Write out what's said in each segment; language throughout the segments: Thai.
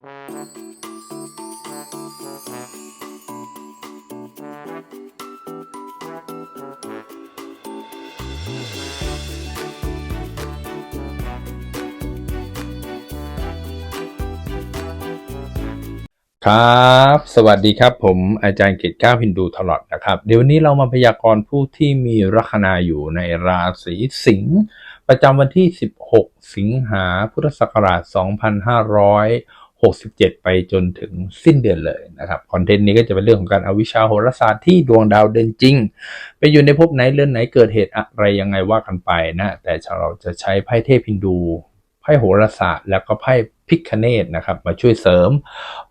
ครับ สวัสดีครับ ผมอาจารย์เกตก้าวฮินดูตลอดนะครับ เดี๋ยววันนี้เรามาพยากรณ์ผู้ที่มีลัคนาอยู่ในราศีสิงห์ประจำวันที่ 16 สิงหาพุทธศักราช 67 ไปจนถึงสิ้นเดือนเลยนะครับคอนเทนต์นี้ก็จะเป็นเรื่องของการเอาวิชาโหราศาสตร์ที่ดวงดาวเดินจริง ไปอยู่ในภพไหนเรือนไหนเกิดเหตุอะไรยังไงว่ากันไปนะแต่เราจะใช้ไพ่เทพฮินดูไพ่โหราศาสตร์ แล้วก็ไพ่พิคเนตนะครับมาช่วยเสริม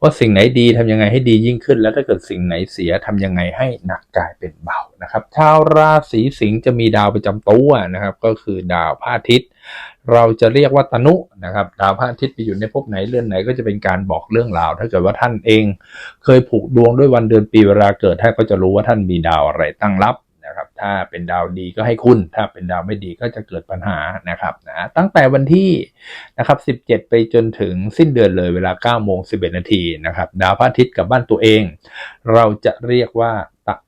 ว่าสิ่งไหนดีทำยังไงให้ดียิ่งขึ้น แล้วถ้าเกิดสิ่งไหนเสียทำยังไงให้หนักกลายเป็นเบา นะครับชาวราศีสิงห์จะมีดาวประจำตัวนะครับ ก็คือดาวพระอาทิตย์ เราจะเรียกว่าตนุนะครับ ดาวพระอาทิตย์ไปอยู่ในภพไหนเรือนไหนก็จะเป็นการบอกเรื่องราว ถ้าเกิดว่าท่านเอง เคยผูกดวงด้วยวันเดือนปีเวลาเกิดท่านก็จะรู้ว่าท่านมีดาวอะไรตั้งรับนะครับ ถ้าเป็นดาวดีก็ให้คุณ ถ้าเป็นดาวไม่ดีก็จะเกิดปัญหานะครับนะตั้งแต่วันที่นะครับ 17 ไปจนถึงสิ้นเดือนเลยเวลา9โมง11 นาทีนะครับ ดาวพระอาทิตย์กับบ้านตัวเอง เราจะเรียกว่า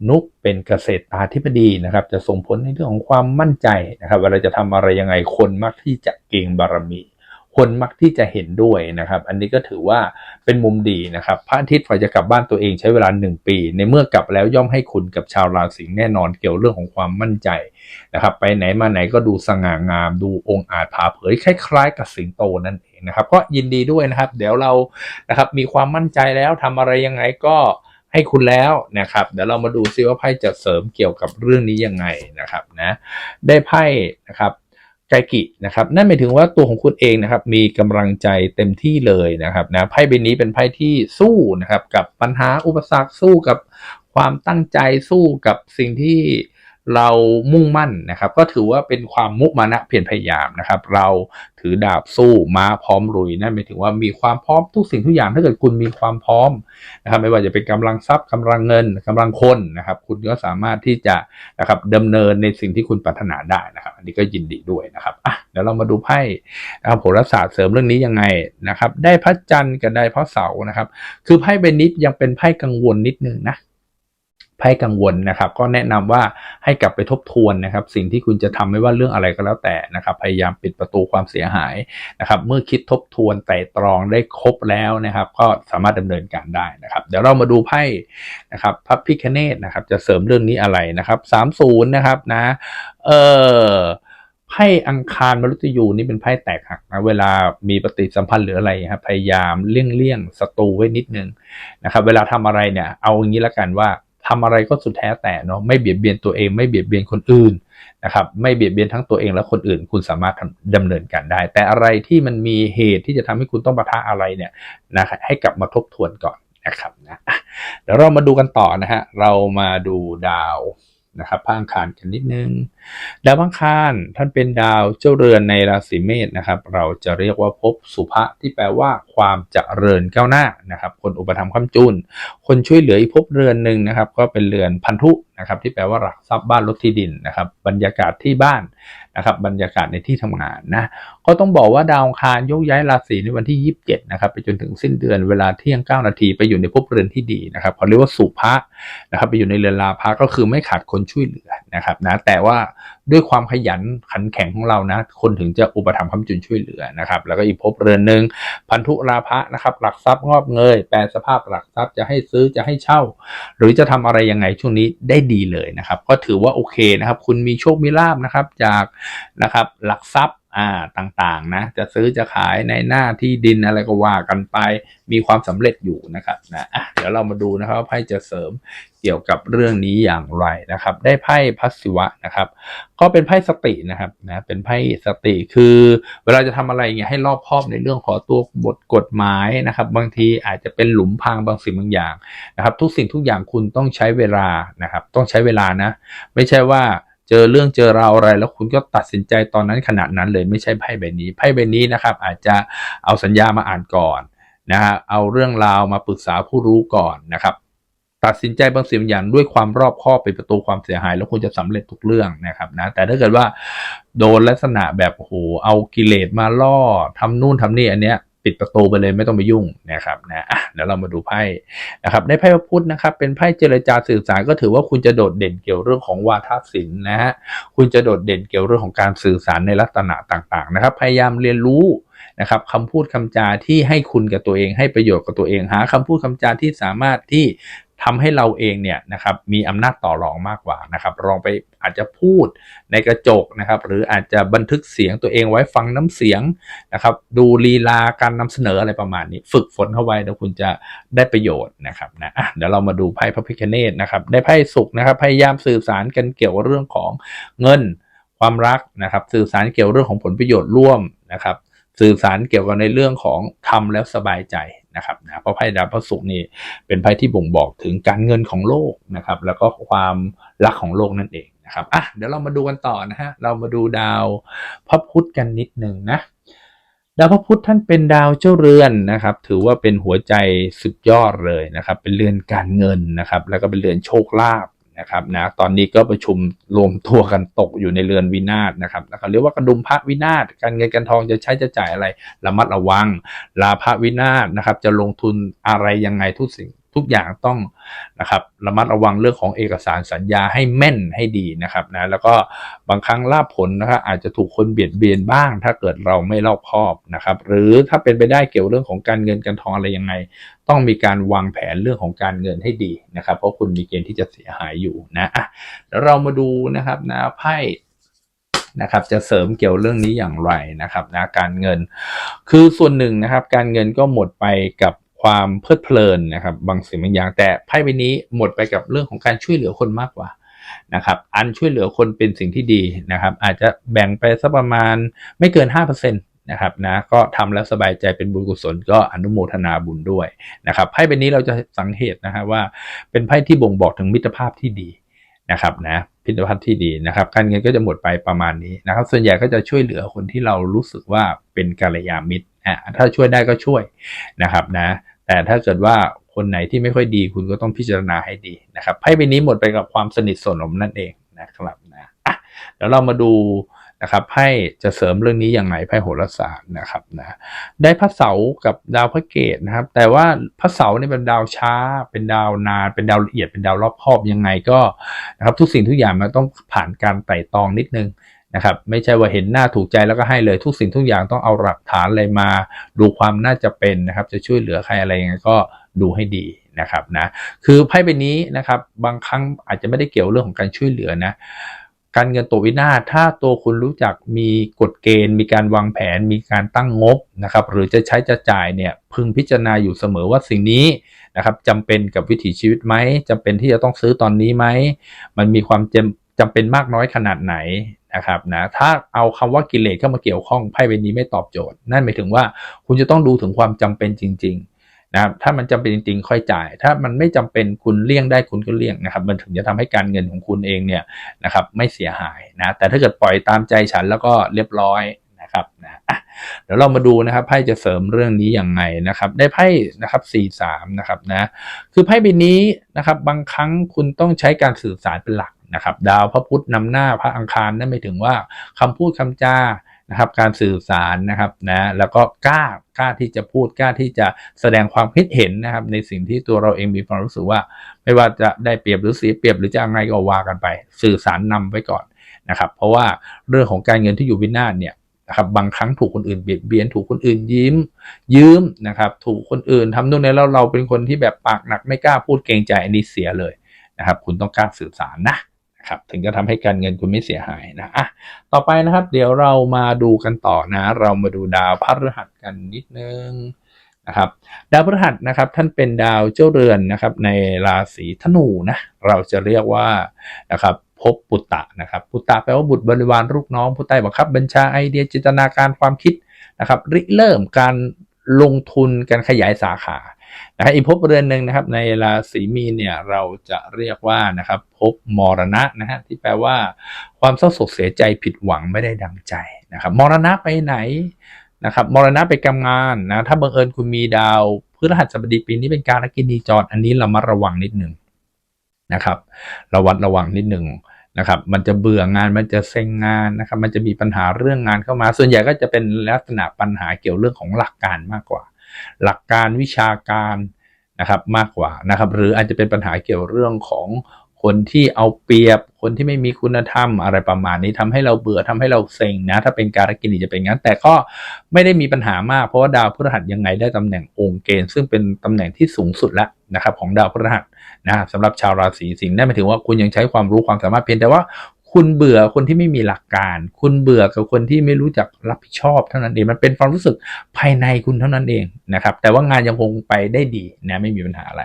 นุเป็นเกษตราธิบดีนะครับ จะส่งผลในเรื่องของความมั่นใจนะครับเวลาจะทำอะไรยังไงคนมักที่จะเก่งบารมี คนมักที่จะเห็นด้วยนะครับ อันนี้ก็ถือว่าเป็นมุมดีนะครับ พระอาทิตย์ฝ่ายจะกลับบ้านตัวเองใช้เวลา 1 ปี ในเมื่อกลับแล้วย่อมให้คุณกับชาวราศีแน่นอนเกี่ยวเรื่องของความมั่นใจนะครับ ไปไหนมาไหนก็ดูสง่างาม ดูองค์อาจผาเผยคล้ายๆ กับสิงโตนั่นเองนะครับ ก็ยินดีด้วยนะครับ เดี๋ยวเรานะครับมีความมั่นใจแล้วทำอะไรยังไงก็ ให้คุณแล้วนะครับ เดี๋ยวเรามาดูซิว่าไพ่จะเสริมเกี่ยวกับเรื่องนี้ยังไงนะครับนะได้ไพ่นะครับไกกินะครับนั่นหมายถึงว่าตัวของคุณเองนะครับมีกำลังใจเต็มที่เลยนะครับนะไพ่ใบนี้เป็นไพ่ที่สู้นะครับกับปัญหาอุปสรรคสู้กับความตั้งใจสู้กับสิ่งที่ เรามุ่งมั่นนะครับ ก็ถือว่าเป็นความมุมานะเพียรพยายามนะครับ เราถือดาบสู้ม้าพร้อมลุยนั่นหมายถึงว่ามีความพร้อมทุกสิ่งทุกอย่างถ้าเกิดคุณมีความพร้อมนะครับ ไม่ว่าจะเป็นกำลังทรัพย์กำลังเงินกำลังคนนะครับ คุณก็สามารถที่จะนะครับดำเนินในสิ่งที่คุณปรารถนาได้นะครับ อันนี้ก็ยินดีด้วยนะครับอะเดี๋ยวเรามาดูไพ่นะครับโหราศาสตร์เสริมเรื่องนี้ยังไงนะครับ ได้พระจันทร์กับได้พระเสาร์นะครับ คือไพ่ใบนี้ยังเป็นไพ่กังวลนิดนึงนะ ไพ่กังวลนะครับ ก็แนะนำว่าให้กลับไปทบทวนนะครับ สิ่งที่คุณจะทำไม่ว่าเรื่องอะไรก็แล้วแต่นะครับ พยายามปิดประตูความเสียหายนะครับ เมื่อคิดทบทวนไต่ตรองได้ครบแล้วนะครับ ก็สามารถดำเนินการได้นะครับ เดี๋ยวเรามาดูไพ่นะครับพระพิคเนตนะครับ จะเสริมเรื่องนี้อะไรนะครับสามศูนย์นะครับนะเออไพ่อังคารมฤตยูนี่เป็นไพ่แตกหักนะเวลามีปฏิสัมพันธ์หรืออะไรครับพยายามเลี่ยงเลี่ยงศัตรูไว้นิดนึงนะครับ เวลาทำอะไรเนี่ย เอาอย่างนี้ล้วกันว่า ทำอะไรก็สุดแท้แต่เนาะไม่เบียดเบียนตัวเอง ไม่เบียดเบียนคนอื่นนะครับไม่เบียดเบียนทั้งตัวเองและคนอื่น คุณสามารถดำเนินการได้ แต่อะไรที่มันมีเหตุที่จะทำให้คุณต้องปะทะอะไรเนี่ยนะให้กลับมาทบทวนก่อนนะครับนะอะเดี๋ยวเรามาดูกันต่อนะฮะเรามาดูดาว นะครับพระอังคารกันนิดนึง ดาวอังคารท่านเป็นดาวเจ้าเรือนในราศีเมษนะครับ เราจะเรียกว่าพบสุภะที่แปลว่าความเจริญก้าวหน้านะครับ คนอุปถัมภ์คำจุน คนช่วยเหลืออีกพบเรือนหนึ่งนะครับ ก็เป็นเรือนพันธุนะครับที่แปลว่าหลักทรัพย์บ้านรถที่ดินนะครับ บรรยากาศที่บ้านนะครับบรรยากาศในที่ทำงานนะก็ต้องบอกว่าดาวคารโยกย้ายราศีในวันที่ 27นะครับไปจนถึงสิ้นเดือนเวลาเที่ยง 9 นาทีไปอยู่ในภพเรือนที่ดีนะครับเขาเรียกว่าสุภะนะครับไปอยู่ในเรือนลาภะก็คือไม่ขาดคนช่วยเหลือนะครับนะแต่ว่า ด้วยความขยันขันแข็งของเรานะ คนถึงจะอุปถัมภ์คำจุนช่วยเหลือนะครับ แล้วก็อีกภพเรือนหนึ่งพันธุราภะนะครับ หลักทรัพย์งอบเงย แปลสภาพหลักทรัพย์จะให้ซื้อจะให้เช่า หรือจะทำอะไรยังไงช่วงนี้ได้ดีเลยนะครับ ก็ถือว่าโอเคนะครับ คุณมีโชคมีลาบนะครับจากนะครับหลักทรัพย์ อ่าต่างๆนะจะซื้อจะขายในหน้าที่ดินอะไรก็ว่ากันไป มีความสำเร็จอยู่นะครับนะอะเดี๋ยวเรามาดูนะครับไพ่จะเสริมเกี่ยวกับเรื่องนี้อย่างไรนะครับ ได้ไพ่พัสสิวะนะครับ ก็เป็นไพ่สตินะครับนะเป็นไพ่สติคือ เวลาจะทำอะไรเงี้ยให้รอบคอบในเรื่องของตัวบทกฎหมายนะครับ บางทีอาจจะเป็นหลุมพรางบางสิ่งบางอย่างนะครับ ทุกสิ่งทุกอย่างคุณต้องใช้เวลานะครับ ต้องใช้เวลานะ ไม่ใช่ว่า เจอเรื่องเจอราวอะไร แล้วคุณก็ตัดสินใจตอนนั้นขนาดนั้นเลยไม่ใช่ไพ่ใบนี้ไพ่ใบนี้นะครับ อาจจะเอาสัญญามาอ่านก่อนนะฮะเอาเรื่องราวมาปรึกษาผู้รู้ก่อนนะครับ ตัดสินใจบางสิ่งบางอย่างด้วยความรอบคอบเป็นประตูความเสียหาย แล้วคุณจะสำเร็จทุกเรื่องนะครับนะแต่ถ้าเกิดว่าโดนลักษณะแบบโอ้โหเอากิเลสมาล่อทำนู่นทำนี่อันเนี้ย ปิดประตูไปเลยไม่ต้องไปยุ่งนะครับนะเดี๋ยวเรามาดูไพ่นะครับในไพ่พระพุธนะครับเป็นไพ่เจรจาสื่อสารก็ถือว่าคุณจะโดดเด่นเกี่ยวเรื่องของวาทศิลป์นะฮะคุณจะโดดเด่นเกี่ยวเรื่องของการสื่อสารในลักษณะต่างๆนะครับ พยายามเรียนรู้นะครับคำพูดคำจาที่ให้คุณกับตัวเองให้ประโยชน์กับตัวเองหาคำพูดคำจาที่สามารถที่ ทำให้เราเองเนี่ยนะครับมีอำนาจต่อรองมากกว่านะครับลองไปอาจจะพูดในกระจกนะครับ หรืออาจจะบันทึกเสียงตัวเองไว้ฟังน้ำเสียงนะครับ ดูลีลาการนำเสนออะไรประมาณนี้ ฝึกฝนเข้าไว้แล้วคุณจะได้ประโยชน์นะครับนะะเดี๋ยวเรามาดูไพ่พระพิคเนตนะครับได้ไพ่สุกนะครับพยายามสื่อสารกันเกี่ยวกับเรื่องของเงินความรักนะครับสื่อสารเกี่ยวเรื่องของผลประโยชน์ร่วมนะครับสื่อสารเกี่ยวกับในเรื่องของทำแล้วสบายใจ นะครับนะเพราะไพ่ดาวพระศุกร์นี่เป็นไพ่ที่บ่งบอกถึงการเงินของโลกนะครับ แล้วก็ความรักของโลกนั่นเองนะครับอะเดี๋ยวเรามาดูกันต่อนะฮะเรามาดูดาวพระพุธกันนิดหนึ่งนะดาวพระพุธท่านเป็นดาวเจ้าเรือนนะครับ ถือว่าเป็นหัวใจสุดยอดเลยนะครับ เป็นเรือนการเงินนะครับ แล้วก็เป็นเรือนโชคลาภ นะครับนะตอนนี้ก็ประชุมรวมตัวกันตกอยู่ในเรือนวินาศนะครับนะครับเรียกว่ากระดุมพระวินาศการเงินการทองจะใช้จะจ่ายอะไรระมัดระวังลาพระวินาศนะครับ จะลงทุนอะไรยังไงทุกสิ่ง ทุกอย่างต้องนะครับระมัดระวังเรื่องของเอกสารสัญญาให้แม่นให้ดีนะครับนะแล้วก็บางครั้งลาบผลนะครับอาจจะถูกคนเบียดเบียนบ้าง ถ้าเกิดเราไม่รอบคอบนะครับ หรือถ้าเป็นไปได้เกี่ยวเรื่องของการเงินการทองอะไรยังไง ต้องมีการวางแผนเรื่องของการเงินให้ดีนะครับ เพราะคุณมีเกณฑ์ที่จะเสียหายอยู่นะอะแล้วเรามาดูนะครับนะไพ่นะครับจะเสริมเกี่ยวเรื่องนี้อย่างไรนะครับนะการเงิน คือส่วนหนึ่งนะครับ การเงินก็หมดไปกับ ความเพลิดเพลินนะครับ บางสิ่งบางอย่าง แต่ไพ่ใบนี้หมดไปกับเรื่องของการช่วยเหลือคนมากกว่านะครับ อันช่วยเหลือคนเป็นสิ่งที่ดีนะครับ อาจจะแบ่งไปสักประมาณไม่เกิน 5%นะครับนะก็ทำแล้วสบายใจเป็นบุญกุศลก็อนุโมทนาบุญด้วยนะครับไพ่ใบนี้เราจะสังเกตนะครับว่าเป็นไพ่ที่บ่งบอกถึงมิตรภาพที่ดีนะครับนะพิธภัณฑ์ที่ดีนะครับ การเงินก็จะหมดไปประมาณนี้นะครับ ส่วนใหญ่ก็จะช่วยเหลือคนที่เรารู้สึกว่าเป็นกัลยาณมิตรอะถ้าช่วยได้ก็ช่วยนะครับนะ แต่ถ้าเกิดว่าคนไหนที่ไม่ค่อยดีคุณก็ต้องพิจารณาให้ดีนะครับไพ่ใบนี้หมดไปกับความสนิทสนมนั่นเองนะครับนะอะเดี๋ยวเรามาดูนะครับไพ่จะเสริมเรื่องนี้อย่างไรไพ่โหราศาสตร์นะครับนะได้พระเสาร์กับดาวพระเกตนะครับ แต่ว่าพระเสาร์นี่เป็นดาวช้า เป็นดาวนาน เป็นดาวละเอียดเป็นดาวรอบคอบยังไงก็นะครับทุกสิ่งทุกอย่างมันต้องผ่านการไต่ตองนิดนึง นะครับไม่ใช่ว่าเห็นหน้าถูกใจแล้วก็ให้เลยทุกสิ่งทุกอย่างต้องเอาหลักฐานอะไรมา ดูความน่าจะเป็นนะครับ จะช่วยเหลือใครอะไรยังไงก็ดูให้ดีนะครับนะคือไพ่ใบนี้นะครับ บางครั้งอาจจะไม่ได้เกี่ยวเรื่องของการช่วยเหลือนะการเงินตัววินาศถ้าตัวคุณรู้จักมีกฎเกณฑ์ มีการวางแผน มีการตั้งงบนะครับ หรือจะใช้จะจ่ายเนี่ยพึงพิจารณาอยู่เสมอว่าสิ่งนี้นะครับจำเป็นกับวิถีชีวิตไหมจำเป็นที่จะต้องซื้อตอนนี้ไหมมันมีความจำจำเป็นมากน้อยขนาดไหน นะครับนะถ้าเอาคำว่ากิเลสเข้ามาเกี่ยวข้องไพ่ใบนี้ไม่ตอบโจทย์ นั่นหมายถึงว่าคุณจะต้องดูถึงความจำเป็นจริงๆนะครับถ้ามันจำเป็นจริงๆ ค่อยจ่าย ถ้ามันไม่จำเป็นคุณเลี่ยงได้คุณก็เลี่ยงนะครับมันถึงจะทำให้การเงินของคุณเองเนี่ยนะครับไม่เสียหายนะแต่ถ้าเกิดปล่อยตามใจฉันแล้วก็เรียบร้อยนะครับนะเดี๋ยวเรามาดูนะครับไพ่จะเสริมเรื่องนี้อย่างไงนะครับ ได้ไพ่นะครับสี่สามนะครับนะคือไพ่ใบนี้นะครับบางครั้งคุณต้องใช้การสื่อสารเป็นหลัก นะครับ ดาวพระพุธนำหน้าพระอังคารนั่นหมายถึงว่าคำพูดคำจานะครับ การสื่อสารนะครับนะแล้วก็กล้ากล้าที่จะพูดกล้าที่จะแสดงความคิดเห็นนะครับ ในสิ่งที่ตัวเราเองมีความรู้สึกว่า ไม่ว่าจะได้เปรียบหรือเสียเปรียบหรือจะยังไงก็ว่ากันไป สื่อสารนำไว้ก่อนนะครับ เพราะว่าเรื่องของการเงินที่อยู่วินาศเนี่ยนะครับบางครั้งถูกคนอื่นเบียดเบียนถูกคนอื่นยิ้ม ยืมนะครับถูกคนอื่นทำนู่นนี่แล้วเราเป็นคนที่แบบปากหนักไม่กล้าพูดเกรงใจอันนี้เสียเลยนะครับ คุณต้องกล้าสื่อสารนะ ครับถึงจะทำให้การเงินคุณไม่เสียหายนะอะต่อไปนะครับ เดี๋ยวเรามาดูกันต่อนะ เรามาดูดาวพฤหัสกันนิดนึงนะครับ ดาวพฤหัสนะครับ ท่านเป็นดาวเจ้าเรือนนะครับ ในราศีธนูนะเราจะเรียกว่านะครับพบปุตตะนะครับปุตตะแปลว่าบุตรบริวารลูกน้องผู้ใต้บังคับ บัญชาไอเดียจินตนาการความคิดนะครับริเริ่มการลงทุนการขยายสาขา นะอีกภพเรือนหนึ่งนะครับ ในราศีมีนเนี่ยเราจะเรียกว่านะครับภพมรณะนะฮะที่แปลว่า ความเศร้าโศกเสียใจผิดหวังไม่ได้ดังใจนะครับมรณะไปไหนนะครับมรณะไปกำงานนะถ้าบังเอิญคุณมีดาวพฤหัสบดีปีนี้เป็นการกินีจรอันนี้เรามาระวังนิดหนึ่งนะครับระวัดระวังนิดหนึ่งนะครับ มันจะเบื่องาน มันจะเซ็งงานนะครับ มันจะมีปัญหาเรื่องงานเข้ามา ส่วนใหญ่ก็จะเป็นลักษณะปัญหาเกี่ยวเรื่องของหลักการมากกว่า หลักการวิชาการนะครับมากกว่านะครับ หรืออาจจะเป็นปัญหาเกี่ยวเรื่องของคนที่เอาเปรียบ คนที่ไม่มีคุณธรรมอะไรประมาณนี้ทำให้เราเบื่อทำให้เราเซ็งนะ ถ้าเป็นการกินีจะเป็นงั้น แต่ก็ไม่ได้มีปัญหามากเพราะว่าดาวพฤหัสยังไงได้ตำแหน่งองค์เกณฑ์ซึ่งเป็นตำแหน่งที่สูงสุดแล้วนะครับของดาวพฤหัสนะครับสำหรับชาวราศีสิงห์นั่นหมายถึงว่าคุณยังใช้ความรู้ความสามารถเพียงแต่ว่า คุณเบื่อคนที่ไม่มีหลักการ คุณเบื่อกับคนที่ไม่รู้จักรับผิดชอบเท่านั้นเองมันเป็นความรู้สึกภายในคุณเท่านั้นเองนะครับ แต่ว่างานยังคงไปได้ดีนะไม่มีปัญหาอะไร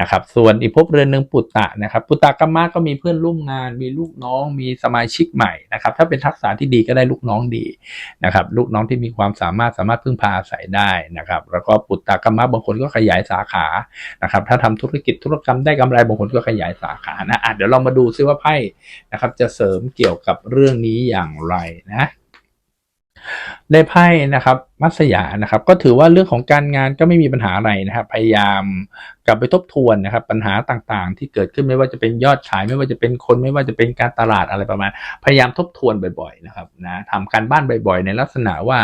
นะครับ ส่วนอีกภพเรือนหนึ่งปุตตะนะครับปุตตะกัมมะก็มีเพื่อนร่วมงาน มีลูกน้อง มีสมาชิกใหม่นะครับ ถ้าเป็นทักษะที่ดีก็ได้ลูกน้องดีนะครับ ลูกน้องที่มีความสามารถสามารถพึ่งพาอาศัยได้นะครับ แล้วก็ปุตตะกัมมะบางคนก็ขยายสาขานะครับ ถ้าทำธุรกิจธุรกรรมได้กำไรบางคนก็ขยายสาขานะอะเดี๋ยวเรามาดูซิว่าไพ่นะครับจะเสริมเกี่ยวกับเรื่องนี้อย่างไรนะได้ไพ่นะครับ มัสยานะครับ ก็ถือว่าเรื่องของการงานก็ไม่มีปัญหาอะไรนะครับ พยายามกลับไปทบทวนนะครับ ปัญหาต่างๆ ที่เกิดขึ้นไม่ว่าจะเป็นยอดขายไม่ว่าจะเป็นคนไม่ว่าจะเป็นการตลาดอะไรประมาณ พยายามทบทวนบ่อยๆนะครับนะทำการบ้านบ่อยๆ ในลักษณะว่า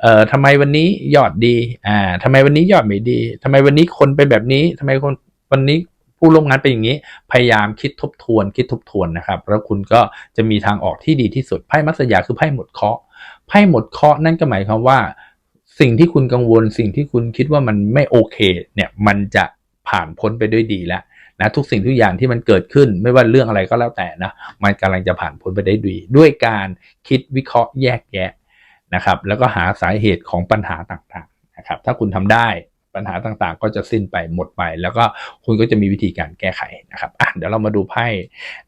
เอ่อทำไมวันนี้ยอดดีอ่าทำไมวันนี้ยอดไม่ดีทำไมวันนี้คนเป็นแบบนี้ทำไมคนวันนี้ ผู้ร่วมงานเป็นอย่างนี้ พยายามคิดทบทวน คิดทบทวนนะครับ แล้วคุณก็จะมีทางออกที่ดีที่สุด ไพ่มัสยาคือไพ่หมดเคราะห์ ไพ่หมดเคราะห์นั่นก็หมายความว่า สิ่งที่คุณกังวล สิ่งที่คุณคิดว่ามันไม่โอเค เนี่ย มันจะผ่านพ้นไปด้วยดีแล้วนะทุกสิ่งทุกอย่างที่มันเกิดขึ้นไม่ว่าเรื่องอะไรก็แล้วแต่นะมันกำลังจะผ่านพ้นไปได้ดี ด้วยการคิดวิเคราะห์แยกแยะนะครับ แล้วก็หาสาเหตุของปัญหาต่างๆนะครับ ถ้าคุณทำได้ ปัญหาต่างๆ ก็จะสิ้นไปหมดไป แล้วก็คุณก็จะมีวิธีการแก้ไขนะครับอะเดี๋ยวเรามาดูไพ่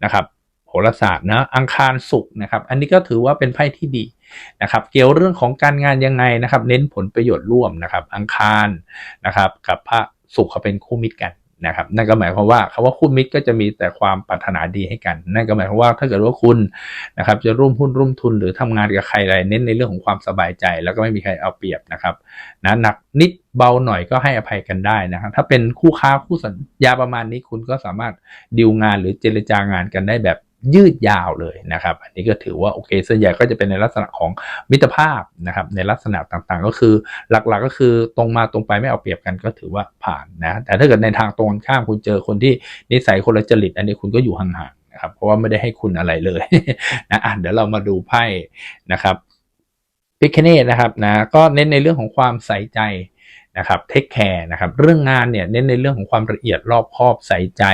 นะครับโหราศาสตร์นะอังคารสุกนะครับ อันนี้ก็ถือว่าเป็นไพ่ที่ดีนะครับ เกี่ยวเรื่องของการงานยังไงนะครับ เน้นผลประโยชน์ร่วมนะครับ อังคารนะครับ กับพระสุขเขาเป็นคู่มิตรกัน นะครับนั่นก็หมายความว่าคาว่าคู่มิตรก็จะมีแต่ความปรารถนาดีให้กัน นั่นก็หมายความว่าถ้าเกิดว่าคุณนะครับจะร่วมหุ้นร่วมทุนหรือทำงานกับใครอะไรเน้นในเรื่องของความสบายใจ แล้วก็ไม่มีใครเอาเปรียบนะครับนะหนักนิดเบาหน่อยก็ให้อภัยกันได้นะครับถ้าเป็นคู่ค้าคู่สัญญาประมาณนี้คุณก็สามารถดีลงานหรือเจรจางานกันได้แบบ ยืดยาวเลยนะครับ อันนี้ก็ถือว่าโอเคส่วนใหญ่ก็จะเป็นในลักษณะของมิตรภาพนะครับ ในลักษณะต่างๆ ก็คือหลักๆก็คือตรงมาตรงไปไม่เอาเปรียบกันก็ถือว่าผ่านนะ แต่ถ้าเกิดในทางตรงข้ามคุณเจอคนที่นิสัยคนละจริต อันนี้คุณก็อยู่ห่างๆนะครับเพราะว่าไม่ได้ให้คุณอะไรเลยนะอะเดี๋ยวเรามาดูไพ่นะครับพิคเนตนะครับนะก็เน้นในเรื่องของความใส่ใจนะครับเทคแคร์นะครับเรื่องงานเนี่ยเน้นในเรื่องของความละเอียดรอบคอบใส่ใจ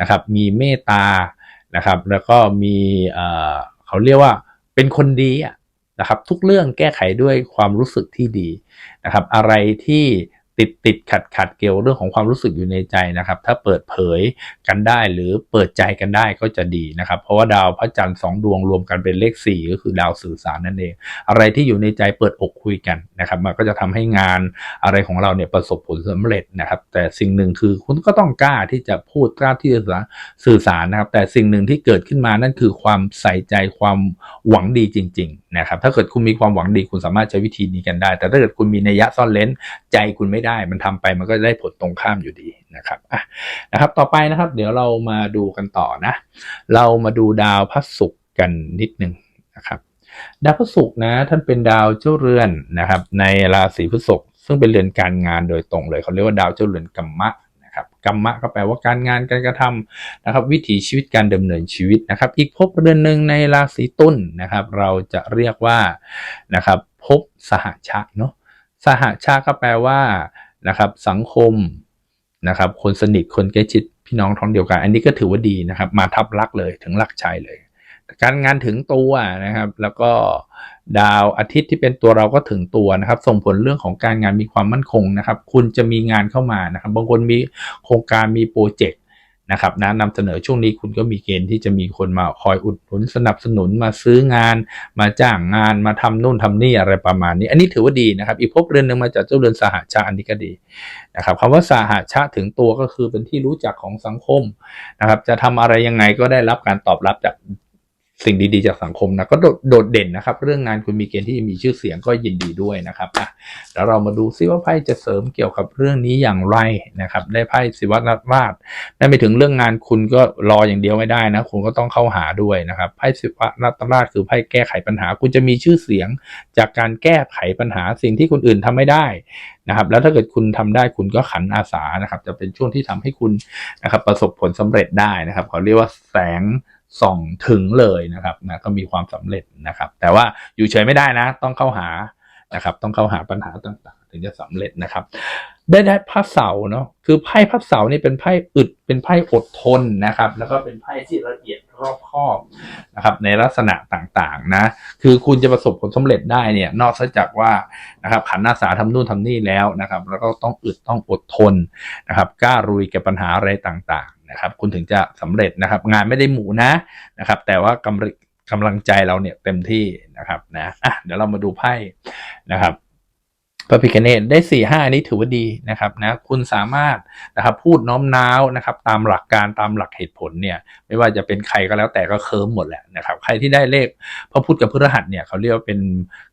นะครับมีเมตตา นะครับ แล้วก็มีเขาเรียกว่าเป็นคนดีนะครับ ทุกเรื่องแก้ไขด้วยความรู้สึกที่ดีนะครับ อะไรที่ ติดติดขัดขัดเกี่ยวเรื่องของความรู้สึกอยู่ในใจนะครับ ถ้าเปิดเผยกันได้หรือเปิดใจกันได้ก็จะดีนะครับ เพราะว่าดาวพระจันทร์สองดวงรวมกันเป็นเลข 4 ก็คือดาวสื่อสารนั่นเอง อะไรที่อยู่ในใจเปิดอกคุยกันนะครับ มันก็จะทำให้งานอะไรของเราเนี่ยประสบผลสำเร็จนะครับ แต่สิ่งหนึ่งคือคุณก็ต้องกล้าที่จะพูดกล้าที่จะสื่อสารนะครับ แต่สิ่งหนึ่งที่เกิดขึ้นมานั่นคือความใส่ใจความหวังดีจริง ๆ นะครับ ถ้าเกิดคุณมีความหวังดีคุณสามารถใช้วิธีนี้กันได้ แต่ถ้าเกิดคุณมีนัยยะซ่อนเลนใจคุณไม่ได้ มันทำไปมันก็ได้ผลตรงข้ามอยู่ดีนะครับอะนะครับ ต่อไปนะครับ เดี๋ยวเรามาดูกันต่อนะ เรามาดูดาวพระศุกร์กันนิดหนึ่งนะครับ ดาวพระศุกร์นะ ท่านเป็นดาวเจ้าเรือนนะครับ ในราศีพฤษภซึ่งเป็นเรือนการงานโดยตรงเลยเขาเรียกว่าดาวเจ้าเรือนกัมมะนะครับกัมมะก็แปลว่าการงานการกระทำนะครับ วิถีชีวิตการดำเนินชีวิตนะครับ อีกภพเรือนหนึ่งในราศีตุลนะครับ เราจะเรียกว่านะครับภพสหชาเนาะ สหชาก็แปลว่านะครับสังคมนะครับคนสนิทคนใกล้ชิดพี่น้องท้องเดียวกัน อันนี้ก็ถือว่าดีนะครับ มาทับลักเลยถึงลักชัยเลย การงานถึงตัวนะครับ แล้วก็ดาวอาทิตย์ที่เป็นตัวเราก็ถึงตัวนะครับ ส่งผลเรื่องของการงานมีความมั่นคงนะครับ คุณจะมีงานเข้ามานะครับ บางคนมีโครงการมีโปรเจกต์ นะครับนะนำเสนอช่วงนี้คุณก็มีเกณฑ์ที่จะมีคนมาคอยอุดหนุนสนับสนุนมาซื้องาน มาจ้างงานมาทำนู่นทำนี่อะไรประมาณนี้ อันนี้ถือว่าดีนะครับ อีกภพเรือนหนึ่งมาจากเจ้าเรือนสหชาอันนี้ก็ดีนะครับคำว่าสหชาถึงตัวก็คือเป็นที่รู้จักของสังคมนะครับ จะทำอะไรยังไงก็ได้รับการตอบรับจาก สิ่งดีๆจากสังคมนะก็โดดโดเด่นนะครับ เรื่องงานคุณมีเกณฑ์ที่จะมีชื่อเสียงก็ยินดีด้วยนะครับอะแล้วเรามาดูซิว่าไพ่จะเสริมเกี่ยวกับเรื่องนี้อย่างไรนะครับ ได้ไพ่ศิวนัราชได้ไปถึงเรื่องงานคุณก็รออย่างเดียวไม่ได้นะ คุณก็ต้องเข้าหาด้วยนะครับไพ่ศิวนัราชคือไพ่แก้ไขปัญหา คุณจะมีชื่อเสียงจากการแก้ไขปัญหาสิ่งที่คนอื่นทำไม่ได้นะครับแล้วถ้าเกิดคุณทำได้คุณก็ขันอาสานะครับ จะเป็นช่วงที่ทำให้คุณนะครับประสบผลสำเร็จได้นะครับเขาเรียกว่าแสง ส่องถึงเลยนะครับนะก็มีความสำเร็จนะครับ แต่ว่าอยู่เฉยไม่ได้นะ ต้องเข้าหานะครับ ต้องเข้าหาปัญหาต่างๆ ถึงจะสำเร็จนะครับ ได้ได้พระเสาเนาะคือไพ่พระเสานี่เป็นไพ่อึดเป็นไพ่อดทนนะครับ แล้วก็เป็นไพ่ที่ละเอียดรอบคอบนะครับ ในลักษณะต่างๆนะ คือคุณจะประสบผลสำเร็จได้เนี่ย นอกจากว่านะครับขันอาสาทำนู่นทำนี่แล้วนะครับ แล้วก็ต้องอึดต้องอดทนนะครับกล้ารุยกับปัญหาอะไรต่างๆ นะครับคุณถึงจะสำเร็จนะครับ งานไม่ได้หมูนะนะครับ แต่ว่ากำกำลังใจเราเนี่ยเต็มที่นะครับนะอะเดี๋ยวเรามาดูไพ่นะครับ พระพิคเนตได้สี่ห้านี้ถือว่าดีนะครับนะคุณสามารถนะครับพูดน้อมน้าวนะครับตามหลักการตามหลักเหตุผลเนี่ยไม่ว่าจะเป็นใครก็แล้วแต่ก็เคิร์มหมดแหละนะครับใครที่ได้เลขพระพุทธกับพฤหัสเนี่ยเขาเรียกว่าเป็น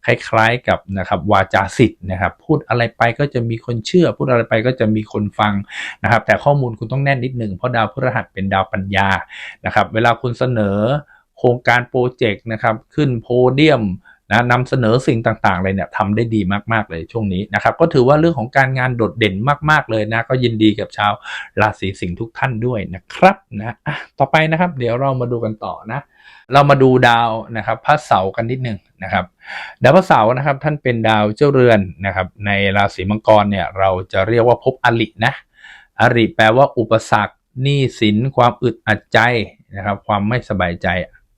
คล้ายๆกับนะครับวาจาสิทธิ์นะครับพูดอะไรไปก็จะมีคนเชื่อ พูดอะไรไปก็จะมีคนฟังนะครับแต่ข้อมูลคุณต้องแน่นนิดหนึ่งเพราะดาวพฤหัสเป็นดาวปัญญานะครับเวลาคุณเสนอโครงการโปรเจกต์นะครับขึ้นโพเดียม นะนำเสนอสิ่งต่างๆเลยเนี่ยทำได้ดีมากๆเลยช่วงนี้นะครับ ก็ถือว่าเรื่องของการงานโดดเด่นมากๆเลยนะ ก็ยินดีกับชาวราศีสิงห์ทุกท่านด้วยนะครับนะต่อไปนะครับ เดี๋ยวเรามาดูกันต่อนะ เรามาดูดาวนะครับพระเสาร์กันนิดหนึ่งนะครับดาวพระเสาร์นะครับท่านเป็นดาวเจ้าเรือนนะครับ ในราศีมังกรเนี่ยเราจะเรียกว่าพบอรินะอริแปลว่าอุปสรรคหนี้สินความอึดอัดใจนะครับ ความไม่สบายใจ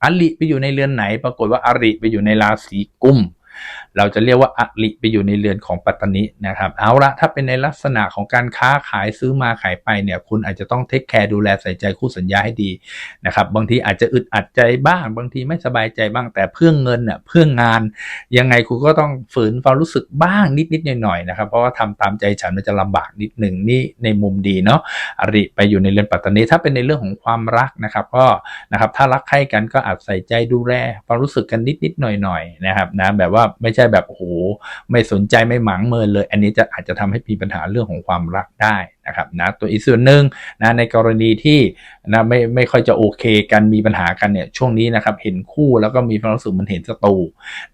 อริไปอยู่ในเรือนไหน ปรากฏว่าอริไปอยู่ในราศีกุม เราจะเรียกว่าอริไปอยู่ในเรือนของปัตตานีนะครับ เอาละถ้าเป็นในลักษณะของการค้าขายซื้อมาขายไปเนี่ย คุณอาจจะต้องเทคแคร์ดูแลใส่ใจคู่สัญญาให้ดีนะครับ บางทีอาจจะอึดอัดใจบ้าง บางทีไม่สบายใจบ้าง แต่เพื่อเงินเนี่ยเพื่องาน ยังไงคุณก็ต้องฝืนความรู้สึกบ้างนิดๆหน่อยๆนะครับ เพราะว่าทำตามใจฉันมันจะลำบากนิดหนึ่งนี่ในมุมดีเนาะ อริไปอยู่ในเรือนปัตตานีถ้าเป็นในเรื่องของความรักนะครับก็นะครับถ้ารักใคร่กันก็อาจใส่ใจดูแลความรู้สึกกันนิดๆหน่อยๆนะครับนะแบบว่าไม่ใช่แบบโอ้โหไม่สนใจไม่หมังเมินเลย อันนี้จะอาจจะทำให้มีปัญหาเรื่องของความรักได้นะครับนะตัวอีกส่วนหนึ่งนะในกรณีที่นะไม่ไม่ค่อยจะโอเคกันมีปัญหากันเนี่ยช่วงนี้นะครับเห็นคู่แล้วก็มีความรู้สึกมันเห็นศัตรู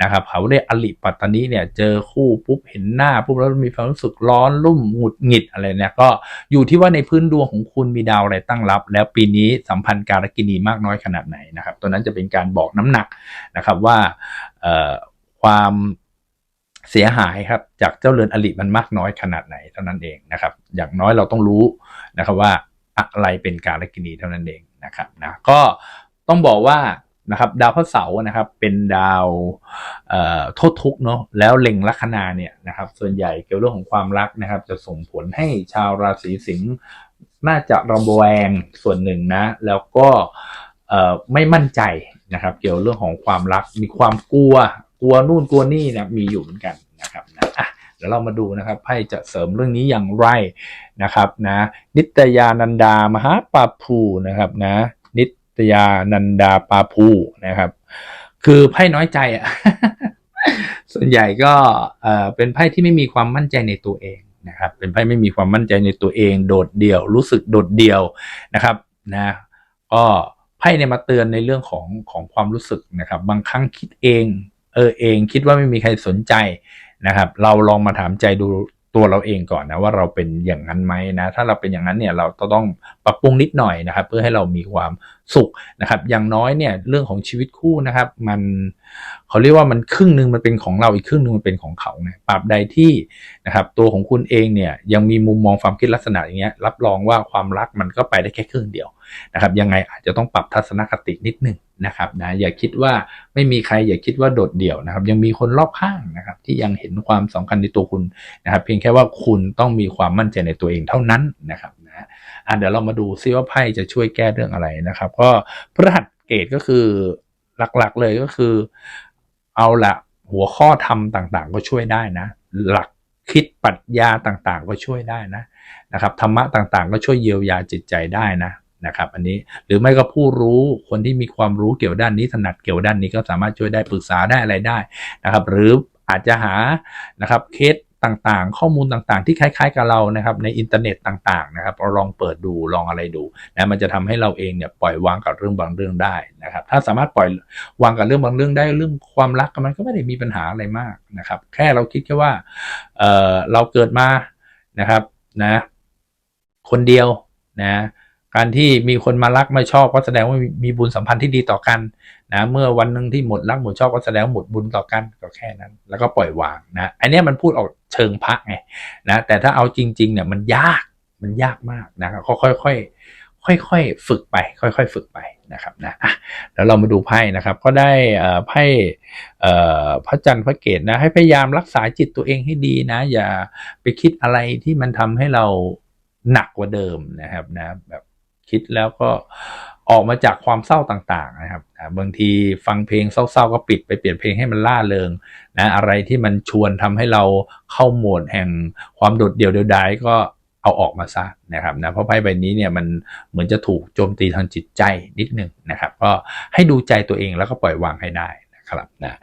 นะครับเขาเรียกอลิปัตตานีเนี่ยเจอคู่ปุ๊บเห็นหน้าปุ๊บแล้วมีความรู้สึกร้อนรุ่มหงุดหงิดอะไรเนี่ยก็อยู่ที่ว่าในพื้นดวงของคุณมีดาวอะไรตั้งรับ แล้วปีนี้สัมพันธ์การกินีมากน้อยขนาดไหนนะครับตัวนั้นจะเป็นการบอกน้ำหนักนะครับว่า ความเสียหายครับจากเจ้าเรือนอลิมันมากน้อยขนาดไหนเท่านั้นเองนะครับ อย่างน้อยเราต้องรู้นะครับว่าอะไรเป็นการลกินีเท่านั้นเองนะครับนะก็ต้องบอกว่านะครับดาวพระเสาร์นะครับเป็นดาวโทษทุกเนาะแล้วเล็งลัคนาเนี่ยนะครับส่วนใหญ่เกี่ยวเรื่องของความรักนะครับ จะส่งผลให้ชาวราศีสิงห์น่าจะระแวงส่วนหนึ่งนะ แล้วก็ไม่มั่นใจนะครับ เกี่ยวเรื่องของความรักมีความกลัว กลัวนู่นกลัวนี่นะมีอยู่เหมือนกันนะครับนะอะเดี๋ยวเรามาดูนะครับไพ่จะเสริมเรื่องนี้อย่างไรนะครับนะนิตยานันดามหาปาภูนะครับนะนิตยานันดาปาภูนะครับ คือไพ่น้อยใจอะส่วนใหญ่ก็เป็นไพ่ที่ไม่มีความมั่นใจในตัวเองนะครับเป็นไพ่ไม่มีความมั่นใจในตัวเอง โดดเดี่ยว รู้สึกโดดเดี่ยวนะครับนะก็ไพ่เนี่ยมาเตือนในเรื่องของของความรู้สึกนะครับ บางครั้งคิดเอง เออเองคิดว่าไม่มีใครสนใจนะครับ เราลองมาถามใจดูตัวเราเองก่อนนะว่าเราเป็นอย่างนั้นไหมนะ ถ้าเราเป็นอย่างนั้นเนี่ยเราต้องปรับปรุงนิดหน่อยนะครับ เพื่อให้เรามีความสุขนะครับอย่างน้อยเนี่ยเรื่องของชีวิตคู่นะครับ มันเขาเรียกว่ามันครึ่งหนึ่งมันเป็นของเราอีกครึ่งหนึ่งมันเป็นของเขาไงปราบใดที่นะครับตัวของคุณเองเนี่ยยังมีมุมมองความคิดลักษณะอย่างเงี้ยรับรองว่าความรักมันก็ไปได้แค่ครึ่งเดียวนะครับยังไงอาจจะต้องปรับทัศนคตินิดนึงนะครับนะอย่าคิดว่าไม่มีใครอย่าคิดว่าโดดเดี่ยวนะครับ ยังมีคนรอบข้างนะครับ ที่ยังเห็นความสำคัญในตัวคุณนะครับ เพียงแค่ว่าคุณต้องมีความมั่นใจในตัวเองเท่านั้นนะครับ อะเดี๋ยวเรามาดูซิว่าไพ่จะช่วยแก้เรื่องอะไรนะครับ ก็พระหัสเกตก็คือหลักๆเลยก็คือ เอาละหัวข้อธรรมต่างๆ ก็ช่วยได้นะ หลักคิดปรัชญาต่างๆ ก็ช่วยได้นะนะครับธรรมะต่างๆ ก็ช่วยเยียวยาจิตใจได้นะนะครับ อันนี้หรือไม่ก็ผู้รู้คนที่มีความรู้เกี่ยวด้านนี้ถนัดเกี่ยวด้านนี้ก็สามารถช่วยได้ปรึกษาได้อะไรได้นะครับ หรืออาจจะหานะครับเคส ต่างๆ ข้อมูลต่างๆ ที่คล้าย ๆ กับเรานะครับในอินเทอร์เน็ตต่างๆนะครับเราลองเปิดดูลองอะไรดูนะมันจะทำให้เราเองเนี่ยปล่อยวางกับเรื่องบางเรื่องได้นะครับ ถ้าสามารถปล่อยวางกับเรื่องบางเรื่องได้เรื่องความรักมันก็ไม่ได้มีปัญหาอะไรมากนะครับ แค่เราคิดแค่ว่าเออเราเกิดมานะครับนะคนเดียวนะการที่มีคนมารักมาชอบก็แสดงว่ามีบุญสัมพันธ์ที่ดีต่อกันนะเมื่อวันหนึ่งที่หมดรักหมดชอบก็แสดงหมดบุญต่อกันก็แค่นั้น แล้วก็ปล่อยวางนะอันนี้มันพูดออก เชิงพระไงนะแต่ถ้าเอาจริงๆเนี่ยมันยากมันยากมากนะครับค่อยๆค่อยๆฝึกไป ค่อย ๆ ฝึกไปนะครับนะแล้วเรามาดูไพ่นะครับ ก็ได้ไพ่พระจันทร์พระเกตนะให้พยายามรักษาจิตตัวเองให้ดีนะ อย่าไปคิดอะไรที่มันทำให้เราหนักกว่าเดิมนะครับนะแบบคิดแล้วก็ ออกมาจากความเศร้าต่างๆนะครับบางทีฟังเพลงเศร้าๆก็ปิดไปเปลี่ยนเพลงให้มันล่าเริงนะอะไรที่มันชวนทำให้เราเข้าโหมดแห่งความโดดเดี่ยวเดียวดายก็เอาออกมาซะนะครับนะเพราะไพ่ใบนี้เนี่ยมันเหมือนจะถูกโจมตีทางจิตใจนิดนึงนะครับ ก็ให้ดูใจตัวเองแล้วก็ปล่อยวางให้ได้นะครับนะ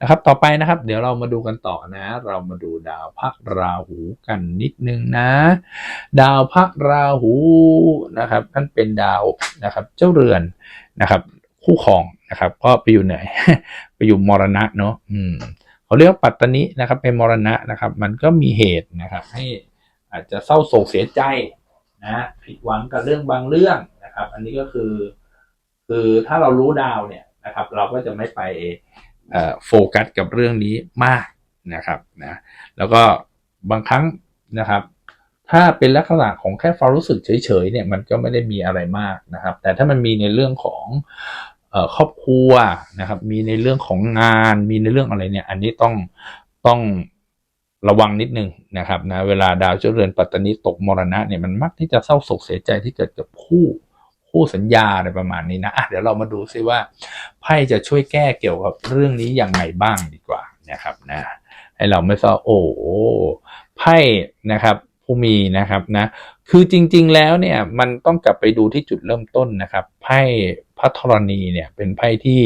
นะครับต่อไปนะครับเดี๋ยวเรามาดูกันต่อนะ เรามาดูดาวพระราหูกันนิดนึงนะ ดาวพระราหูนะครับนั่นเป็นดาวนะครับเจ้าเรือนนะครับ คู่ครองนะครับก็ไปอยู่ไหนไปอยู่มรณะเนาะอืมเขาเรียกปัตตนินะครับเป็นมรณะนะครับ มันก็มีเหตุนะครับ ให้อาจจะเศร้าโศกเสียใจนะผิดหวังกับเรื่องบางเรื่องนะครับ อันนี้ก็คือ คือถ้าเรารู้ดาวเนี่ยนะครับ เราก็จะไม่ไป โฟกัสกับเรื่องนี้มากนะครับนะแล้วก็บางครั้งนะครับ ถ้าเป็นลักษณะของแค่ความรู้สึกเฉยๆเนี่ยมันก็ไม่ได้มีอะไรมากนะครับ แต่ถ้ามันมีในเรื่องของครอบครัวนะครับมีในเรื่องของงานมีในเรื่องอะไรเนี่ย อันนี้ต้องต้องระวังนิดนึงนะครับนะเวลาดาวเจ้าเรือนปัตตานีตกมรณะเนี่ยมันมักที่จะเศร้าโศกเสียใจที่เกิดกับคู่ คู่สัญญาอะไรประมาณนี้นะะเดี๋ยวเรามาดูซิว่าไพ่จะช่วยแก้เกี่ยวกับเรื่องนี้อย่างไรบ้างดีกว่านะครับนะให้เราไม่เศร้าโอ้ไพ่นะครับผู้มีนะครับนะคือจริง ๆ แล้วเนี่ยมันต้องกลับไปดูที่จุดเริ่มต้นนะครับไพ่พระธรณีเนี่ยเป็นไพ่ที่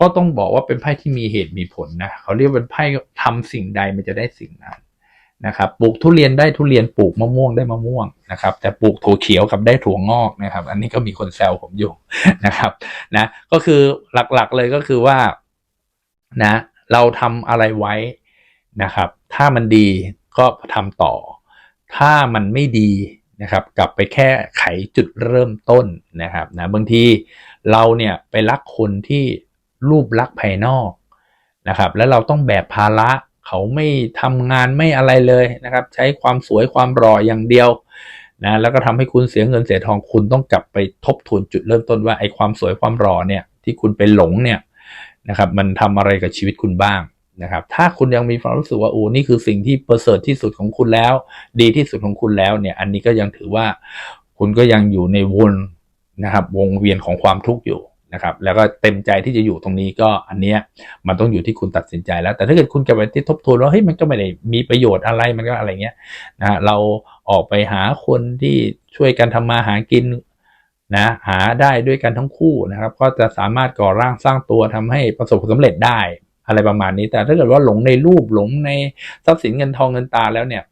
ก็ต้องบอกว่าเป็นไพ่ที่มีเหตุมีผลนะเขาเรียกเป็นไพ่ทำสิ่งใดมันจะได้สิ่งนั้น นะครับปลูกทุเรียนได้ทุเรียนปลูกมะม่วงได้มะม่วงนะครับแต่ปลูกถั่วเขียวกับได้ถั่วงอกนะครับอันนี้ก็มีคนแซวผมอยู่นะครับนะก็คือหลักๆเลยก็คือว่านะเราทำอะไรไว้นะครับ ถ้ามันดีก็ทำต่อ ถ้ามันไม่ดีนะครับกลับไปแค่ไขจุดเริ่มต้นนะครับนะบางทีเราเนี่ยไปรักคนที่รูปลักษณ์ภายนอกนะครับ แล้วเราต้องแบกภาระ เขาไม่ทำงานไม่อะไรเลยนะครับ ใช้ความสวยความรออย่างเดียวนะแล้วก็ทำให้คุณเสียเงินเสียทองคุณต้องกลับไปทบทวนจุดเริ่มต้นว่าไอ้ความสวยความรอเนี่ยที่คุณไปหลงเนี่ยนะครับมันทำอะไรกับชีวิตคุณบ้างนะครับ ถ้าคุณยังมีความรู้สึกว่าโอ้นี่คือสิ่งที่ประเสริฐที่สุดของคุณแล้ว ดีที่สุดของคุณแล้วเนี่ยอันนี้ก็ยังถือว่าคุณก็ยังอยู่ในวนนะครับวงเวียนของความทุกข์อยู่ นะครับ แล้วก็เต็มใจที่จะอยู่ตรงนี้ก็อันเนี้ยมันต้องอยู่ที่คุณตัดสินใจแล้ว แต่ถ้าเกิดคุณกลับไปที่ทบทวนว่าเฮ้ยมันก็ไม่ได้มีประโยชน์อะไรมันก็อะไรเงี้ยนะเราออกไปหาคนที่ช่วยกันทำมาหากินนะหาได้ด้วยกันทั้งคู่นะครับ ก็จะสามารถก่อร่างสร้างตัวทำให้ประสบความสำเร็จได้อะไรประมาณนี้ แต่ถ้าเกิดว่าหลงในรูปหลงในทรัพย์สินเงินทองเงินตาแล้วเนี่ย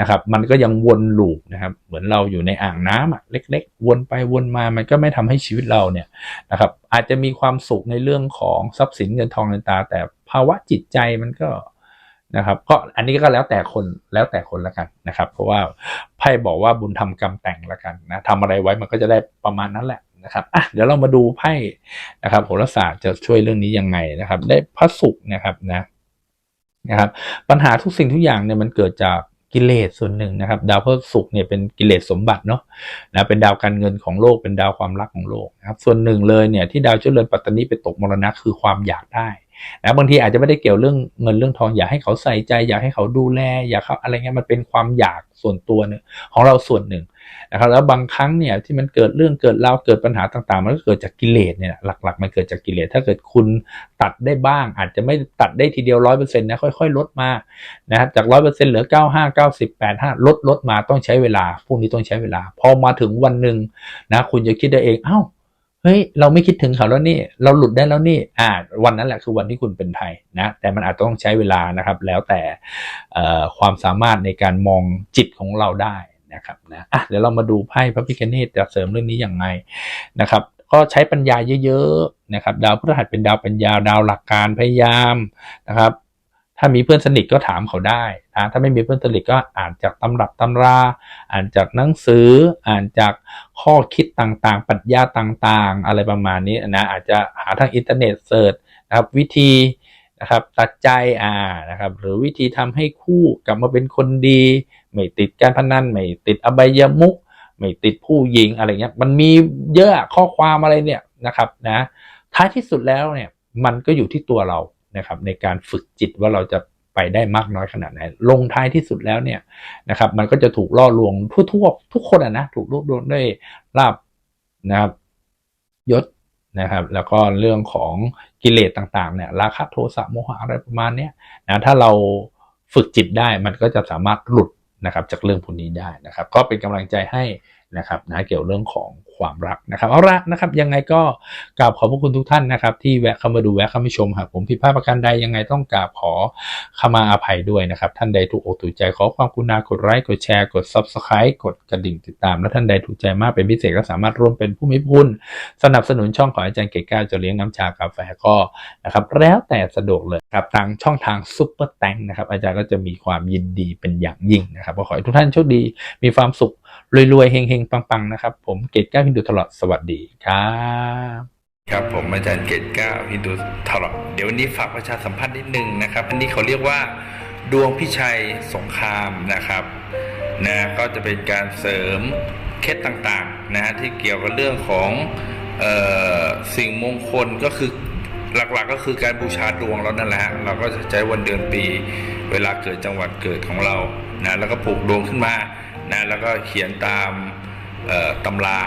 นะครับ มันก็ยังวนลูปนะครับ เหมือนเราอยู่ในอ่างน้ำอะเล็ก ๆ วนไปวนมา มันก็ไม่ทำให้ชีวิตเราเนี่ยนะครับ อาจจะมีความสุขในเรื่องของทรัพย์สินเงินทองเงินตา แต่ภาวะจิตใจมันก็นะครับ ก็อันนี้ก็แล้วแต่คนแล้วแต่คนละกันนะครับ เพราะว่าไพ่บอกว่าบุญทำกรรมแต่งละกันนะทำอะไรไว้มันก็จะได้ประมาณนั้นแหละนะครับอะเดี๋ยวเรามาดูไพ่นะครับโหราศาสตร์จะช่วยเรื่องนี้ยังไงนะครับ ได้พระศุกร์นะครับนะนะครับ ปัญหาทุกสิ่งทุกอย่างเนี่ยมันเกิดจาก กิเลสส่วนหนึ่งนะครับ ดาวพฤหัสเนี่ยเป็นกิเลสสมบัติเนาะนะเป็นดาวการเงินของโลกเป็นดาวความรักของโลกนะครับ ส่วนหนึ่งเลยเนี่ยที่ดาวเจ้าเรือนปัตตานีไปตกมรณะคือความอยากได้นะบางทีอาจจะไม่ได้เกี่ยวเรื่องเงินเรื่องทองอยากให้เขาใส่ใจ อยากให้เขาดูแล อยากเขาอะไรเงี้ยมันเป็นความอยากส่วนตัวเนี่ยของเราส่วนหนึ่ง นะครับแล้วบางครั้งเนี่ยที่มันเกิดเรื่องเกิดราวเกิดปัญหาต่างๆ มันก็เกิดจากกิเลสเนี่ยหลักๆ มันเกิดจากกิเลสถ้าเกิดคุณตัดได้บ้าง อาจจะไม่ตัดได้ทีเดียวร้อยเปอร์เซ็นต์นะค่อยๆ ลดมานะครับจากร้อยเปอร์เซ็นต์เหลือเก้าห้าเก้าสิบแปดห้าลดลดมาต้องใช้เวลาพวกนี้ต้องใช้เวลา พอมาถึงวันหนึ่งนะคุณจะคิดได้เองเอ้าเฮ้ยเราไม่คิดถึงเขาแล้วนี่เราหลุดได้แล้วนี่อ่าวันนั้นแหละคือวันที่คุณเป็นไทยนะแต่มันอาจต้องใช้เวลานะครับ แล้วแต่ความสามารถในการมองจิตของเราได้ นะครับนะอะเดี๋ยวเรามาดูไพ่พระพิคเนตจะเสริมเรื่องนี้อย่างไรนะครับ ก็ใช้ปัญญาเยอะๆนะครับ ดาวพฤหัสเป็นดาวปัญญาดาวหลักการพยายามนะครับ ถ้ามีเพื่อนสนิทก็ถามเขาได้นะถ้าไม่มีเพื่อนสนิทก็อ่านจากตำรับตำรา อ่านจากหนังสือ อ่านจากข้อคิดต่างๆ ปรัชญาต่างๆ อะไรประมาณนี้นะอาจจะหาทางอินเทอร์เน็ตเสิร์ชนะครับวิธีนะครับตัดใจอ่านะครับหรือวิธีทำให้คู่กลับมาเป็นคนดีไม่ติดการพนันไม่ติดอบายมุกไม่ติดผู้หญิงอะไรเงี้ยมันมีเยอะข้อความอะไรเนี่ยนะครับนะท้ายที่สุดแล้วเนี่ยมันก็อยู่ที่ตัวเรานะครับในการฝึกจิตว่าเราจะไปได้มากน้อยขนาดไหน ลงท้ายที่สุดแล้วเนี่ยนะครับ มันก็จะถูกล่อลวงทั่วๆทุกคนอะนะถูกล่อลวงด้วยลาบนะครับยศนะครับ แล้วก็เรื่องของกิเลสต่างๆเนี่ยราคะโทสะโมหะอะไรประมาณเนี้ยนะถ้าเราฝึกจิตได้มันก็จะสามารถหลุด นะครับจากเรื่องพวกนี้ได้นะครับ ก็เป็นกำลังใจให้นะครับนะเกี่ยวเรื่องของ ความรักนะครับเอาละนะครับยังไงก็กราบขอบพระคุณทุกท่านนะครับ ที่แวะเข้ามาดูแวะเข้ามาชมหากผมผิดพลาดประการใดยังไงต้องกราบขอขมาอภัยด้วยนะครับ ท่านใดถูกอกถูกใจขอความกรุณากดไลค์กดแชร์กด subscribe กดกระดิ่งติดตาม และท่านใดถูกใจมากเป็นพิเศษก็สามารถร่วมเป็นผู้มีพระคุณสนับสนุนช่องของอาจารย์เกศแก้วจะเลี้ยงน้ำชากาแฟก็นะครับแล้วแต่สะดวกเลยครับทางช่องทางซุปเปอร์แตงนะครับอาจารย์ก็จะมีความยินดีเป็นอย่างยิ่งนะครับขอให้ทุกท่านโชคดีมีความสุข รวยๆเฮงๆ ปังๆ นะครับ ผมเกศแก้วพินดูตลอดสวัสดีครับ ครับผมอาจารย์เกตก้าฮินดูทอร์เดี๋ยววันนี้ฝากประชาสัมพันธ์นิดนึงนะครับ อันนี้เขาเรียกว่าดวงพิชัยสงครามนะครับนะก็จะเป็นการเสริมเคล็ดต่างๆนะฮะที่เกี่ยวกับเรื่องของเออสิ่งมงคลก็คือหลักๆก็คือการบูชาดวงแล้วนั่นแหละฮะเราก็จะใช้วันเดือนปี เวลาเกิดจังหวัดเกิดของเรานะแล้วก็ผูกดวงขึ้นมา นะแล้วก็เขียนตามตำรา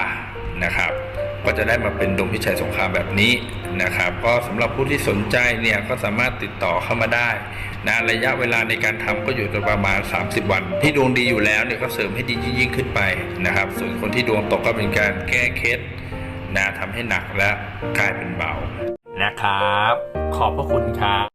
นะครับ ก็จะได้มาเป็นดวงพิชัยสงครามแบบนี้นะครับ ก็สำหรับผู้ที่สนใจเนี่ยก็สามารถติดต่อเข้ามาได้นะระยะเวลาในการทำก็อยู่ประมาณ 30 วัน ที่ดวงดีอยู่แล้วเนี่ยก็เสริมให้ดียิ่งขึ้นไปนะครับ ส่วนคนที่ดวงตกก็เป็นการแก้เคล็ดนะทำให้หนักและกลายเป็นเบานะครับ ขอบพระคุณครับ